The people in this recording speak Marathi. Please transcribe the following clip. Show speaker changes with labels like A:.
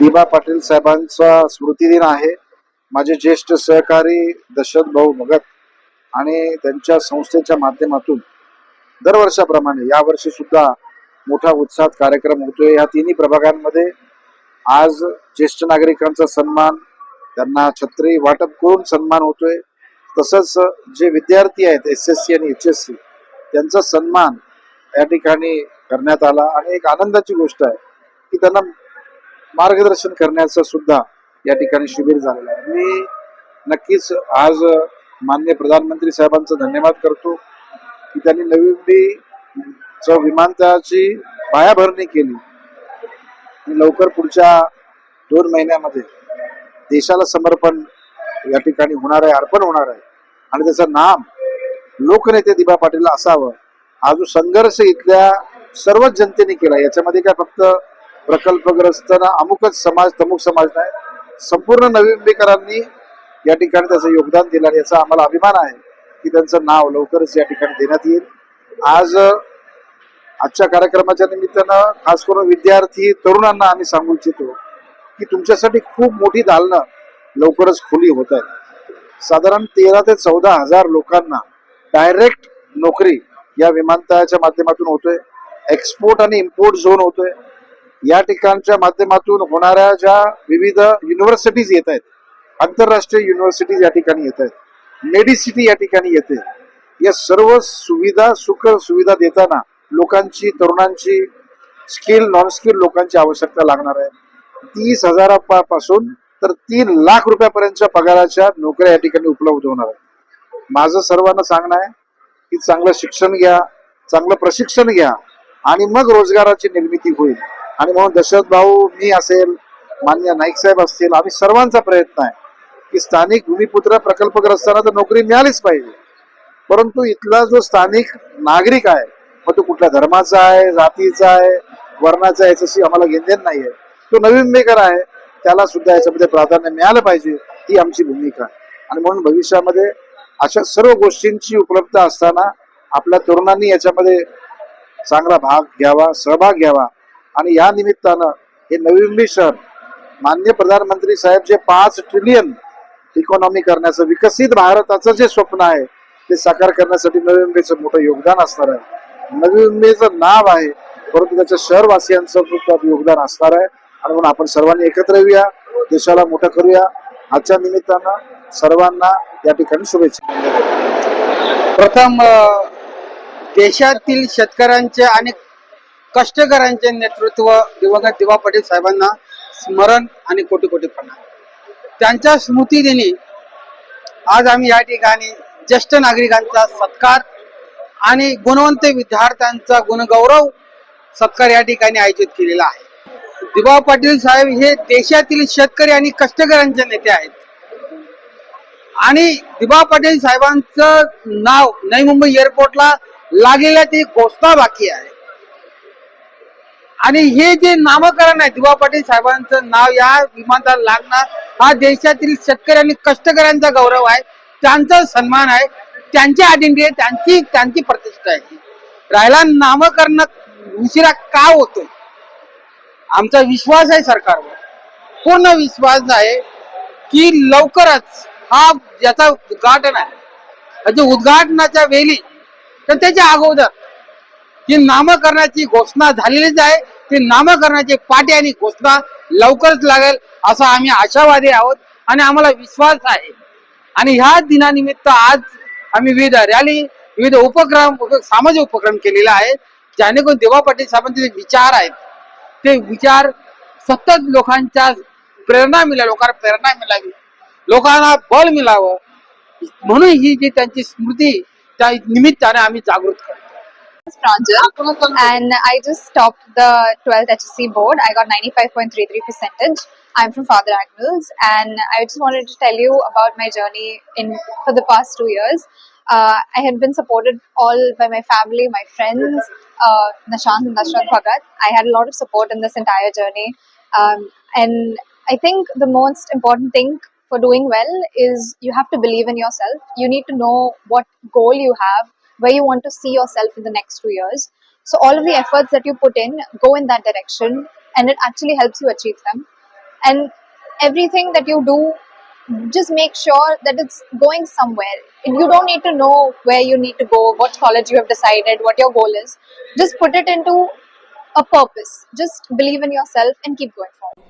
A: दिबा पाटील साहेबांचा स्मृतिदिन आहे. माझे ज्येष्ठ सहकारी दशरथ भाऊ भगत आणि त्यांच्या संस्थेच्या माध्यमातून दरवर्षाप्रमाणे यावर्षी सुद्धा मोठा उत्साहात कार्यक्रम होतोय. या तिन्ही प्रभागांमध्ये आज ज्येष्ठ नागरिकांचा सन्मान त्यांना छत्री वाटप करून सन्मान होतोय. तसंच जे विद्यार्थी आहेत एस एस सी आणि एच एस सी त्यांचा सन्मान या ठिकाणी करण्यात आला. आणि एक आनंदाची गोष्ट आहे की त्यांना मार्गदर्शन करण्याचं सुद्धा या ठिकाणी शिबिर झालेलं आहे. मी नक्कीच आज मान्य प्रधानमंत्री साहेबांचं धन्यवाद करतो की त्यांनी नवी मुंबईचं विमानतळाची पायाभरणी केली. आणि लवकर पुढच्या दोन महिन्यामध्ये देशाला समर्पण या ठिकाणी होणार आहे अर्पण होणार आहे. आणि त्याचं नाम लोकनेते दिबा पाटील असावं. हा जो संघर्ष इथल्या सर्वच जनतेने केला याच्यामध्ये काय फक्त प्रकल्पग्रस्त ना अमुकच समाज तमुक समाज नाही संपूर्ण नवी मुंबईकरांनी या ठिकाणी त्याचं योगदान दिलं आणि याचा आम्हाला अभिमान आहे की त्यांचं नाव लवकरच या ठिकाणी देण्यात येईल. आज आजच्या कार्यक्रमाच्या निमित्तानं खास करून विद्यार्थी तरुणांना आम्ही सांगू इच्छितो की तुमच्यासाठी खूप मोठी दालनं लवकरच खुली होत आहेत. साधारण तेरा ते चौदा हजार लोकांना डायरेक्ट नोकरी या विमानतळाच्या माध्यमातून होतोय. एक्सपोर्ट आणि इम्पोर्ट झोन होतोय. या ठिकाणच्या माध्यमातून होणाऱ्या ज्या विविध युनिव्हर्सिटीज येत आहेत आंतरराष्ट्रीय युनिव्हर्सिटीज या ठिकाणी येत आहेत मेडिसिटी या ठिकाणी येते. या सर्व सुविधा सुख सुविधा देताना लोकांची तरुणांची स्किल नॉन स्किल लोकांची आवश्यकता लागणार आहे. तीस हजारापासून तर तीन लाख रुपयापर्यंतच्या पगाराच्या नोकऱ्या या ठिकाणी उपलब्ध होणार आहेत. माझं सर्वांना सांगणं आहे की चांगलं शिक्षण घ्या चांगलं प्रशिक्षण घ्या आणि मग रोजगाराची निर्मिती होईल. आणि म्हणून दशरथ भाऊ मी असेल मान्य नाईक साहेब असतील आम्ही सर्वांचा प्रयत्न आहे की स्थानिक भूमिपुत्र प्रकल्पग्रस्तांना तर नोकरी मिळालीच पाहिजे. परंतु इथला जो स्थानिक नागरिक आहे मग तो कुठल्या धर्माचा आहे जातीचा आहे वर्णाचा याच्याशी आम्हाला घेणदेण नाही आहे तो नवीन मेकर आहे त्याला सुद्धा याच्यामध्ये प्राधान्य मिळालं पाहिजे ही आमची भूमिका आहे. आणि म्हणून भविष्यामध्ये अशा सर्व गोष्टींची उपलब्धता असताना आपल्या तरुणांनी याच्यामध्ये चांगला भाग घ्यावा सहभाग घ्यावा आणि या निमित्तानं हे नवी मुंबई शहर मान्य प्रधानमंत्री साहेब जे पाच ट्रिलियन इकॉनॉमी करण्याचं विकसित भारताचं जे स्वप्न आहे ते साकार करण्यासाठी नवी मुंबईचं मोठं योगदान असणार आहे. नवी मुंबईचं नाव आहे परंतु त्याच्या शहरवासियांचं सुद्धा योगदान असणार आहे. आणि म्हणून आपण सर्वांनी एकत्र येऊया देशाला मोठं करूया. आजच्या निमित्तानं सर्वांना या ठिकाणी शुभेच्छा.
B: प्रथम देशातील शेतकऱ्यांचे आणि कष्टकऱ्यांचे नेतृत्व दिवंगत दिवा पाटील साहेबांना स्मरण आणि कोटी कोटी प्रणाम त्यांच्या स्मृतीदिनी आज आम्ही या ठिकाणी ज्येष्ठ नागरिकांचा सत्कार आणि गुणवंत विद्यार्थ्यांचा गुणगौरव सत्कार या ठिकाणी आयोजित केलेला आहे. दिवा पाटील साहेब हे देशातील शेतकरी आणि कष्टकऱ्यांचे नेते आहेत. आणि दिबा पाटील साहेबांचं नाव नवी मुंबई एअरपोर्टला लागलेल्या ती घोषणा बाकी आहे. आणि हे जे नामकरण आहे दिवा पाटील साहेबांचं नाव या विमानतळाला लागणार हा देशातील शेतकरी आणि कष्टकऱ्यांचा गौरव आहे त्यांचा सन्मान आहे त्यांची आयडेंटिटी आहे त्यांची त्यांची प्रतिष्ठा आहे. राहिला नामकरण उशिरा का होतोय? आमचा विश्वास आहे सरकारवर. पूर्ण विश्वास आहे की लवकरच हा ज्याचा उद्घाटन आहे म्हणजे उद्घाटनाच्या वेळी तर त्याच्या अगोदर ही नामकरणाची घोषणा झालेलीच आहे. ती नामकरणाची पाठी आणि घोषणा लवकरच लागेल असा आम्ही आशावादी आहोत आणि आम्हाला विश्वास आहे. आणि ह्या दिनानिमित्त आज आम्ही विविध रॅली विविध उपक्रम सामाजिक उपक्रम केलेला आहे. जेणेकरून देवा पाटील साहेबांचे जे विचार आहेत ते विचार सतत लोकांच्या प्रेरणा मिळावी लोकांना प्रेरणा मिळावी लोकांना बळ मिळावं. म्हणून ही जी त्यांची स्मृती त्या निमित्ताने आम्ही जागृत करतो.
C: Pranjal and I just topped the 12th HSC board. I got 95.33 percentage. I'm from Father Agnes and I just wanted to tell you about my journey in for the past two years. Uh, I had been supported all by my family, my friends, uh, Nashant and Nashant Bhagat. I had a lot of support in this entire journey. Um, and I think the most important thing for doing well is you have to believe in yourself. You need to know what goal you have, where you want to see yourself in the next two years. So all of the efforts that you put in go in that direction and it actually helps you achieve them. and everything that you do just make sure that it's going somewhere. You don't need to know where you need to go what college you have decided what your goal is. Just put it into a purpose. Just believe in yourself and keep going forward